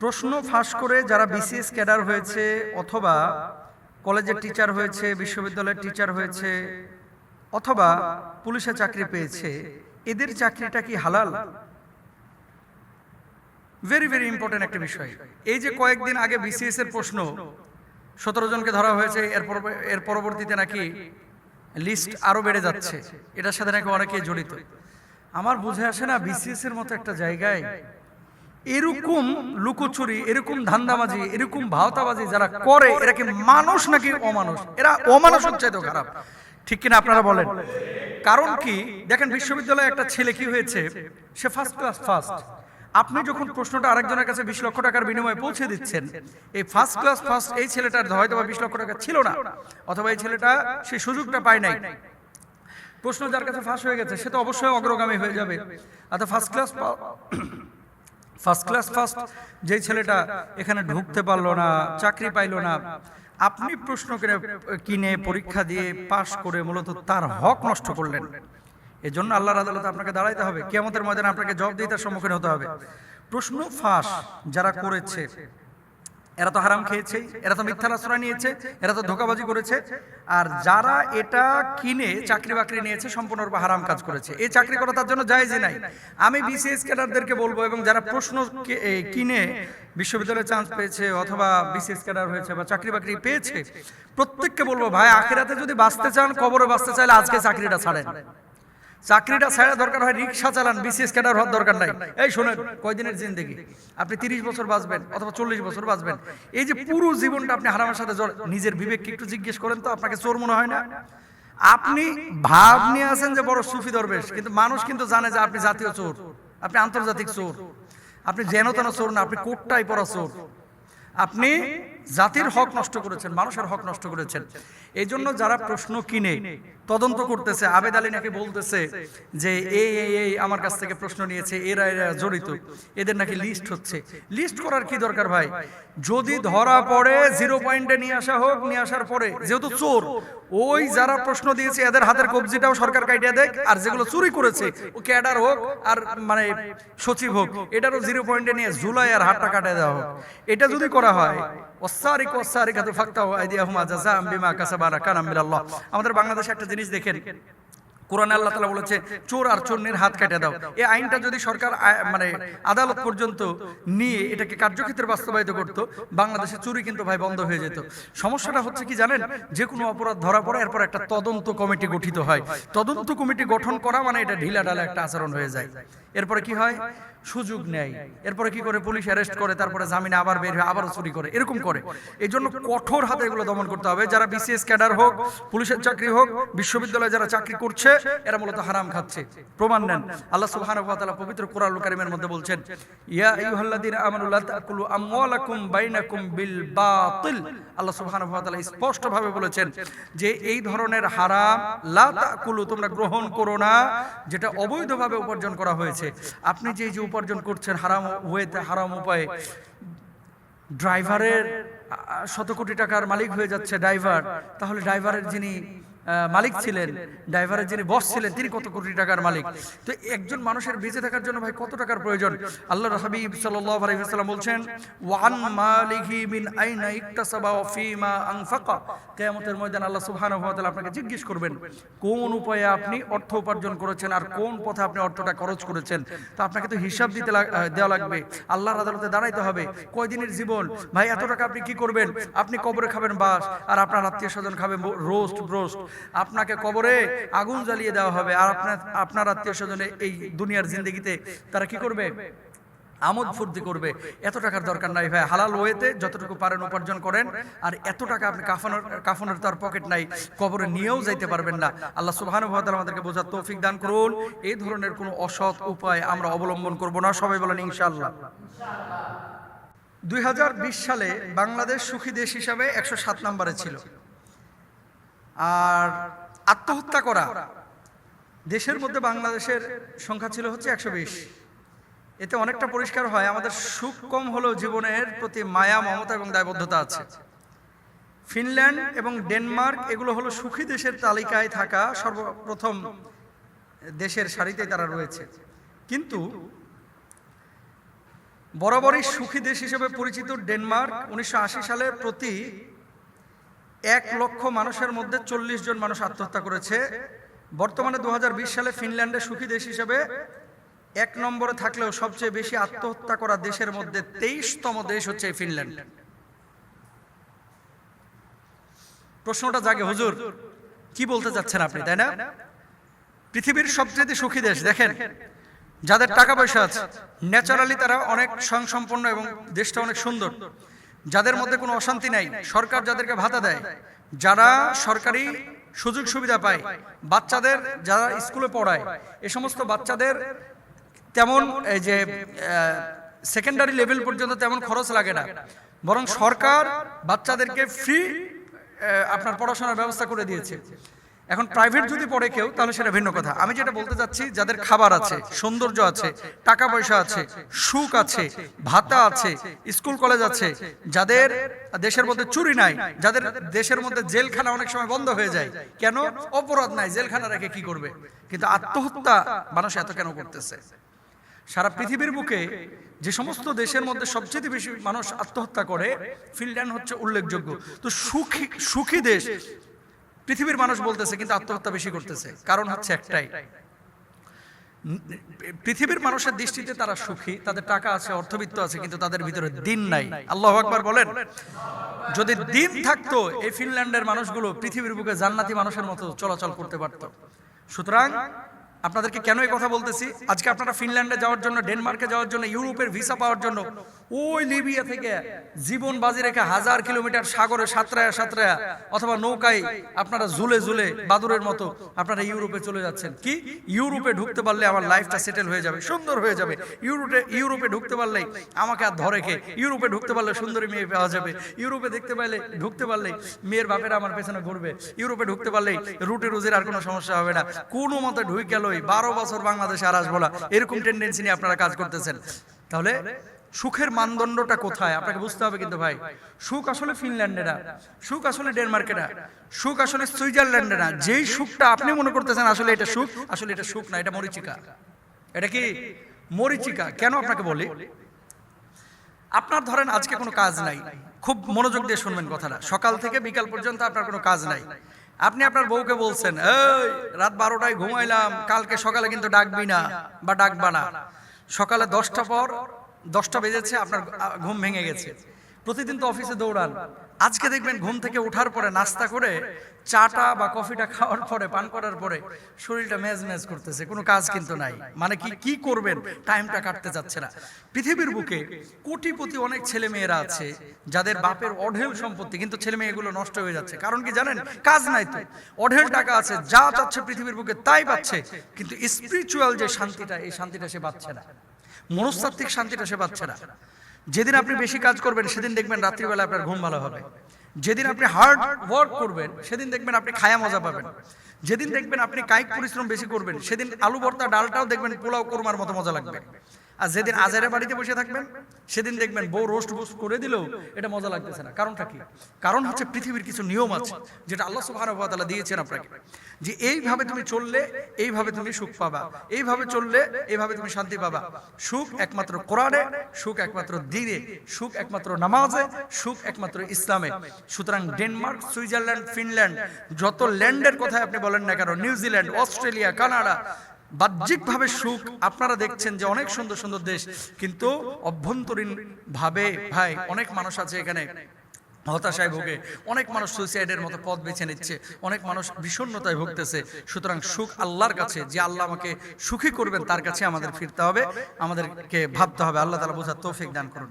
প্রশ্ন ফাঁস করে যারা বিসিএস ক্যাডার হয়েছে অথবা কলেজের টিচার হয়েছে, বিশ্ববিদ্যালয়ের টিচার হয়েছে অথবা পুলিশে চাকরি পেয়েছে, এদের চাকরিটা কি হালাল? ভেরি ভেরি ইম্পর্টেন্ট একটা বিষয়। এই যে কয়েকদিন আগে বিসিএস এর প্রশ্ন, সতেরো জনকে ধরা হয়েছে, এর পরব- এর পরবর্তীতে নাকি লিস্ট আরও বেড়ে যাচ্ছে। এটার সাথে নাকি অনেকে জড়িত। আমার বুঝে আসে না বিসিএস এর মতো একটা জায়গায় এরকম লুকোচুরি এরকম ধান্দাবাজি এরকম ভাওতাবাজি যারা করে এরা কি মানুষ নাকি অমানুষ? এরা অমানুষ চাইতে খারাপ। ঠিক কিনা আপনারা বলেন? কারণ কি? দেখেন বিশ্ববিদ্যালয়ে একটা ছেলে কি হয়েছে? সে ফার্স্ট ক্লাস ফার্স্ট আপনি যখন প্রশ্নটা আরেকজনের কাছে বিশ লক্ষ টাকার বিনিময়ে পৌঁছে দিচ্ছেন এই ফার্স্ট ক্লাস ফার্স্ট এই ছেলেটার হয়তো বা বিশ লক্ষ টাকা ছিল না অথবা এই ছেলেটা সেই সুযোগটা পায় নাই প্রশ্ন যার কাছে ফাঁস হয়ে গেছে সে তো অবশ্যই অগ্রগামী হয়ে যাবে অর্থাৎ first class first class first যেই ছেলেটা এখানে ঢুকতে পারল না, চাকরি পাইলো না, আপনি প্রশ্ন কিনে কিনে, পরীক্ষা দিয়ে পাশ করে মূলত তার হক নষ্ট করলেন। এজন্য আল্লাহর আদালতে আপনাকে দাঁড়াইতে হবে। কেমতের ময়দানে আপনাকে জবাবদিহিতার সম্মুখীন হতে হবে। প্রশ্ন ফাঁস যারা করেছে এরা তো হারাম খেয়েছে, এরা তো মিথ্যার আশ্রয় নিয়েছে, এরা তো ধোকাবাজি করেছে। আর যারা এটা কিনে, চাকরি বাকরি নিয়েছে, সম্পূর্ণরূপে হারাম কাজ করেছে। এই চাকরি করা তার জন্য জায়েজই নাই। আমি বিসিএস ক্যাডারদেরকে বলব এবং যারা প্রশ্ন কিনে বিশ্ববিদ্যালয়ে চান্স পেয়েছে অথবা বিসিএস ক্যাডার হয়েছে বা চাকরি বাকরি পেয়েছে, প্রত্যেককে বলব, ভাই, আখিরাতে যদি বাঁচতে চান, কবরে বাঁচতে চাইলে আজকে চাকরিটা ছাড়েন। চাকরিটা ছাড়া দরকার হয় রিক্সা চালান বিসিএস ক্যাডার হওয়ার দরকার নাই। এই শোনেন কয়দিনের জিন্দগি? আপনি তিরিশ বছর বাঁচবেন অথবা চল্লিশ বছর বাঁচবেন। এই যে পুরো জীবনটা আপনি হারামের সাথে নিজের বিবেককে একটু জিজ্ঞেস করেন তো আপনাকে চোর মনে হয় না? আপনি ভাব নিয়ে আছেন যে বড় সুফি দরবেশ কিন্তু মানুষ কিন্তু জানে যে আপনি জাতীয় চোর। আপনি আন্তর্জাতিক চোর। আপনি যেন তেন চোর না আপনি কোটটাই পড়া চোর। আপনি জাতির হক নষ্ট করেছেন মানুষের হক নষ্ট করেছেন। এই জন্য যারা প্রশ্ন কিনে তদন্ত করতেছে। আবেদ আলী নাকি বলতেছে যে, এই এই এই আমার কাছ থেকে প্রশ্ন নিয়েছে, এরা এরা জড়িত। এদের নাকি লিস্ট হচ্ছে। লিস্ট করার কি দরকার ভাই? যদি ধরা পড়ে জিরো পয়েন্টে নিয়ে আসা হোক, নিয়ে আসার পরে, যেহেতু চোর, ওই যারা প্রশ্ন দিয়েছে, এদের হাতের কবজিটাও সরকার কাটিয়ে দেখ, আর যেগুলো চুরি করেছে, ও ক্যাডার হোক, আর মানে সচিব হোক, এটারও জিরো পয়েন্টে নিয়ে জুলাই আর হাতটা কাটিয়ে দেওয়া হোক। এটা যদি করা হয় ওসারিক ওসারিকাতু ফাক্তাহু আইদিয়াহুমা জাযাআম বিমা কাসাবা রাকানাম মিনাল্লাহ। আমাদের বাংলাদেশে একটা জিনিস দেখেন, কোরআনে আল্লাহ তালা বলেছে, চোর আর চোরনের হাত কেটে দাও। এই আইনটা যদি সরকার মানে আদালত পর্যন্ত নিয়ে এটাকে কার্যক্ষেত্রে বাস্তবায়িত করত, বাংলাদেশে চুরি কিন্তু ভাই বন্ধ হয়ে যেত। সমস্যাটা হচ্ছে কি জানেন? যে কোনো অপরাধ ধরা পড়ে, এরপর একটা তদন্ত কমিটি গঠিত হয়। তদন্ত কমিটি গঠন করা মানে এটা ঢিলা ঢালা একটা আচরণ হয়ে যায়। এরপরে কি হয়? সুযোগ নেয়। এরপরে কি করে? পুলিশ অ্যারেস্ট করে তারপরে জামিনে আবার বের হয়ে আবারও চুরি করে। এরকম করে। এই জন্য কঠোর হাতে এগুলো দমন করতে হবে। যারা বিসিএস ক্যাডার হোক পুলিশের চাকরি হোক বিশ্ববিদ্যালয়ে যারা চাকরি করছে এরা মূলত হারাম খাচ্ছে। প্রমাণ নেন। আল্লাহ সুবহানাহু ওয়া তাআলা পবিত্র কোরআন কারিমের মধ্যে বলছেন ইয়া আইয়ুহাল্লাযীনা আমানু লা তাকুলু আমওয়ালাকুম বাইনাকুম বিল বাতিল। আল্লাহ সুবহান স্পষ্টভাবে স্পষ্ট ভাবে বলেছেন যে এই ধরনের হারাম লা তাকুলু, তোমরা গ্রহণ করো না, যেটা অবৈধভাবে উপার্জন করা হয়েছে। আপনি যে যে উপার্জন করছেন হারাম ওয়েতে, হারাম উপায়ে, ড্রাইভারের শত কোটি টাকার মালিক হয়ে যাচ্ছে ড্রাইভার, তাহলে ড্রাইভারের যিনি মালিক ছিলেন, ড্রাইভারের যিনি বস ছিলেন, তিনি কত কোটি টাকার মালিক। তো একজন মানুষের বেঁচে থাকার জন্য ভাই কত টাকার প্রয়োজন? আল্লাহ হাবিব সাল্লাল্লাহু আলাইহি ওয়াসাল্লাম বলছেন, ওয়ান মালিহি মিন আইনা ইকতাসাবা ওয়া ফিমা আনফাকা। কিয়ামতের ময়দানে আল্লাহ সুবহানাহু ওয়া তাআলা আপনাকে জিজ্ঞেস করবেন, কোন উপায়ে আপনি অর্থ উপার্জন করেছেন আর কোন পথে আপনি অর্থটা খরচ করেছেন? তো আপনাকে তো হিসাব দিতে দেওয়া লাগবে। আল্লাহর আদালতে দাঁড়াইতে হবে। কয়দিনের জীবন? ভাই, এত টাকা আপনি কি করবেন? আপনি কবরে খাবেন বাস, আর আপনার আত্মীয় স্বজন খাবে রোস্ট ব্রোস্ট আপনাকে কবরে আগুন জ্বালিয়ে দেওয়া হবে। আর আপনার আপনার আত্মীয় স্বজনে এই দুনিয়ার জিন্দগিতে তারা কি করবে? আমোদ ফুর্তি করবে। এত টাকার দরকার নাই ভাই। হালাল ওয়েতে যতটুকু পারেন উপার্জন করেন। আর এত টাকা আপনি কাফনের কাফনের তো আর পকেট নাই। কবরে নিয়েও যাইতে পারবেন না। আল্লাহ তাআলা আমাদেরকে বোঝার তৌফিক দান করুন। এই ধরনের কোনো অসৎ উপায় আমরা অবলম্বন করব না। সবাই বলেন ইনশাআল্লাহ। দুই হাজার বিশ সালে বাংলাদেশ সুখী দেশ হিসাবে একশো সাত নম্বরে ছিল আর আত্মহত্যা করা। দেশের মধ্যে বাংলাদেশের সংখ্যা ছিল হচ্ছে একশো বিশ। এতে অনেকটা পরিষ্কার হয়, আমাদের সুখ কম হলেও জীবনের প্রতি মায়া, মমতা এবং দায়বদ্ধতা আছে। ফিনল্যান্ড এবং ডেনমার্ক এগুলো হলো সুখী দেশের তালিকায় থাকা সর্বপ্রথম দেশের সারিতে তারা রয়েছে। কিন্তু বরাবরই সুখী দেশ হিসেবে পরিচিত ডেনমার্ক উনিশশো সালে প্রতি এক লক্ষ মানুষের মধ্যে চল্লিশ জন মানুষ আত্মহত্যা করেছে। বর্তমানে দুহাজার বিশ সালে ফিনল্যান্ডে সুখী দেশ হিসেবে এক নম্বরে থাকলেও সবচেয়ে বেশি আত্মহত্যা করা দেশের মধ্যে তেইশতম দেশ হচ্ছে ফিনল্যান্ড। প্রশ্নটা জাগে, হুজুর, কি বলতে চাচ্ছেন আপনি, তাই না? পৃথিবীর সবচেয়ে সুখী দেশ, দেখেন, যাদের টাকা পয়সা আছে ন্যাচারালি তারা অনেক স্বয়ংসম্পন্ন এবং দেশটা অনেক সুন্দর। যাদের মধ্যে কোনো অশান্তি নাই, সরকার যাদেরকে ভাতা দেয়, যারা সরকারি সুযোগ সুবিধা পায়, বাচ্চাদের যারা স্কুলে পড়ায়, এ সমস্ত বাচ্চাদের তেমন এই যে সেকেন্ডারি লেভেল পর্যন্ত তেমন খরচ লাগে না। বরং সরকার বাচ্চাদেরকে ফ্রি আপনার পড়াশোনার ব্যবস্থা করে দিয়েছে। এখন প্রাইভেট যদি পড়ে কেউ, তাহলে সেটা ভিন্ন কথা। আমি যেটা বলতে চাচ্ছি যাদের খাবার আছে, সৌন্দর্য আছে, টাকা পয়সা আছে, সুখ আছে, ভাতা আছে, স্কুল, কলেজ আছে, যাদের দেশের মধ্যে চুরি নাই, যাদের দেশের মধ্যে জেলখানা অনেক সময় বন্ধ হয়ে যায়, কেন? অপরাধ নাই, জেলখানা রেখে কি করবে? কিন্তু আত্মহত্যা মানুষ এত কেন করতেছে? সারা পৃথিবীর বুকে যে সমস্ত দেশের মধ্যে সবচেয়ে বেশি মানুষ আত্মহত্যা করে, ফিনল্যান্ড হচ্ছে উল্লেখযোগ্য। তো সুখী সুখী দেশ পৃথিবীর মানুষ বলতেছে, কিন্তু আত্মহত্যা বেশি করতেছে। কারণ হচ্ছে একটাই। পৃথিবীর মানুষের দৃষ্টিতে তারা সুখী, তাদের টাকা আছে, অর্থবিত্ত আছে, কিন্তু তাদের ভিতরে দিন নাই। আল্লাহ আকবার বলেন, যদি দিন থাকতো, এই ফিনল্যান্ডের মানুষগুলো পৃথিবীর বুকে জান্নাতি মানুষের মতো চলাচল করতে পারত। সুতরাং আপনাদেরকে কেন এই কথা বলতেছি? আজকে আপনারা ফিনল্যান্ডে যাওয়ার জন্য, ডেনমার্কে যাওয়ার জন্য, ইউরোপের ভিসা পাওয়ার জন্য ওই লিবিয়া থেকে জীবন বাজি রেখে হাজার কিলোমিটার সাগরে সাঁতরায়া সাঁতরায়া অথবা নৌকায় আপনারা ঝুলে ঝুলে বাদুরের মতো আপনারা ইউরোপে চলে যাচ্ছেন। কি? ইউরোপে ঢুকতে পারলে আমার লাইফটা সেটেল হয়ে যাবে, সুন্দর হয়ে যাবে। ইউরোপে ইউরোপে ঢুকতে পারলেই আমাকে আর ধরে কে? ইউরোপে ঢুকতে পারলে সুন্দরী মেয়ে পাওয়া যাবে। ইউরোপে দেখতে পারলে ঢুকতে পারলেই মেয়ের বাপেরা আমার পেছনে ঘুরবে। ইউরোপে ঢুকতে পারলেই রুটি রুজির আর কোনো সমস্যা হবে না। কোনো মতে ঢুই গেলই বারো বছর বাংলাদেশে আর আসব না। এরকম টেন্ডেন্সি নিয়ে আপনারা কাজ করতেছেন। তাহলে সুখের মানদণ্ডটা কোথায়? আপনাকে বুঝতে হবে কিন্তু ভাই। সুখ আসলে ফিনল্যান্ডেরা। সুখ আসলে ডেনমার্কেরা। সুখ আসলে সুইজারল্যান্ডেরা। যেই সুখটা আপনি মনে করতেছেন আসলে এটা সুখ, আসলে এটা সুখ না, এটা মরিচিকা। এটা কি মরিচিকা? কেন আপনাকে বলি? আপনার ধরেন আজকে কোনো কাজ নাই। খুব মনোযোগ দিয়ে শুনবেন কথাটা। সকাল থেকে বিকাল পর্যন্ত আপনার কোনো কাজ নাই। আপনি আপনার বউকে বলছেন, এই, রাত বারোটায় ঘুমাইলাম। কালকে সকালে কিন্তু ডাকবি না বা ডাকবা না। সকালে দশটা পর দশটা বেজেছে, আপনার ঘুম ভেঙে গেছে। প্রতিদিন তো অফিসে দৌড়ান। আজকে দেখবেন ঘুম থেকে ওঠার পরে নাস্তা করে চাটা বা কফিটা খাওয়ার পরে, পান করার পরে শরীরটা মেজ মেজ করতেছে। কোনো কাজ কিন্তু নাই। মানে কি কি করবেন? টাইমটা কাটতে যাচ্ছে না। পৃথিবীর বুকে কোটিপতি অনেক ছেলে মেয়েরা আছে, যাদের বাপের অঢেল সম্পত্তি, কিন্তু ছেলে মেয়েগুলো নষ্ট হয়ে যাচ্ছে। কারণ কি জানেন? কাজ নাই তো। অঢেল টাকা আছে, যা চাচ্ছে পৃথিবীর বুকে তাই পাচ্ছে। কিন্তু স্পিরিচুয়াল যে শান্তিটা, এই শান্তিটা সে পাচ্ছে না। মনস্তাত্ত্বিক শান্তিটা সে পাচ্ছে না। যেদিন আপনি বেশি কাজ করবেন, সেদিন দেখবেন রাত্রিবেলা আপনার ঘুম ভালো হবে। যেদিন আপনি হার্ড ওয়ার্ক করবেন, সেদিন দেখবেন আপনি খায়া মজা পাবেন। যেদিন দেখবেন আপনি কায়িক পরিশ্রম বেশি করবেন, সেদিন আলু ভর্তা ডালটাও দেখবেন পোলাও কোরমার মতো মজা লাগবে। আর যেদিন আজারে বাড়িতে বসে থাকবেন সেদিন দেখবেন বউ রোস্ট বোস্ট করে দিলেও এটা মজা লাগতেছে না। কারণটা কি? কারণ হচ্ছে পৃথিবীর কিছু নিয়ম আছে যেটা আল্লাহ তাআলা দিয়েছেন আপনাকে। যে এইভাবে তুমি চললে এইভাবে তুমি সুখ পাবা। এইভাবে চললে এইভাবে তুমি শান্তি পাবা। সুখ একমাত্র কোরআনে সুখ একমাত্র দিনে সুখ একমাত্র নামাজে সুখ একমাত্র ইসলামে। সুতরাং ডেনমার্ক সুইজারল্যান্ড ফিনল্যান্ড যত ল্যান্ডের কথা আপনি বলেন না কেন নিউজিল্যান্ড অস্ট্রেলিয়া কানাডা বাহ্যিকভাবে সুখ, আপনারা দেখছেন যে অনেক সুন্দর সুন্দর দেশ, কিন্তু অভ্যন্তরীণ ভাবে, ভাই, অনেক মানুষ আছে এখানে। হতাশায় ভোগে। অনেক মানুষ সুইসাইডের মতো পথ বেছে নিচ্ছে। অনেক মানুষ বিষণ্ণতায় ভুগতেছে। সুতরাং সুখ আল্লাহর কাছে, যে আল্লাহ আমাকে সুখী করবেন, তার কাছে আমাদের ফিরতে হবে। আমাদেরকে ভাবতে হবে। আল্লাহ তালা বোঝার তৌফিক দান করুন।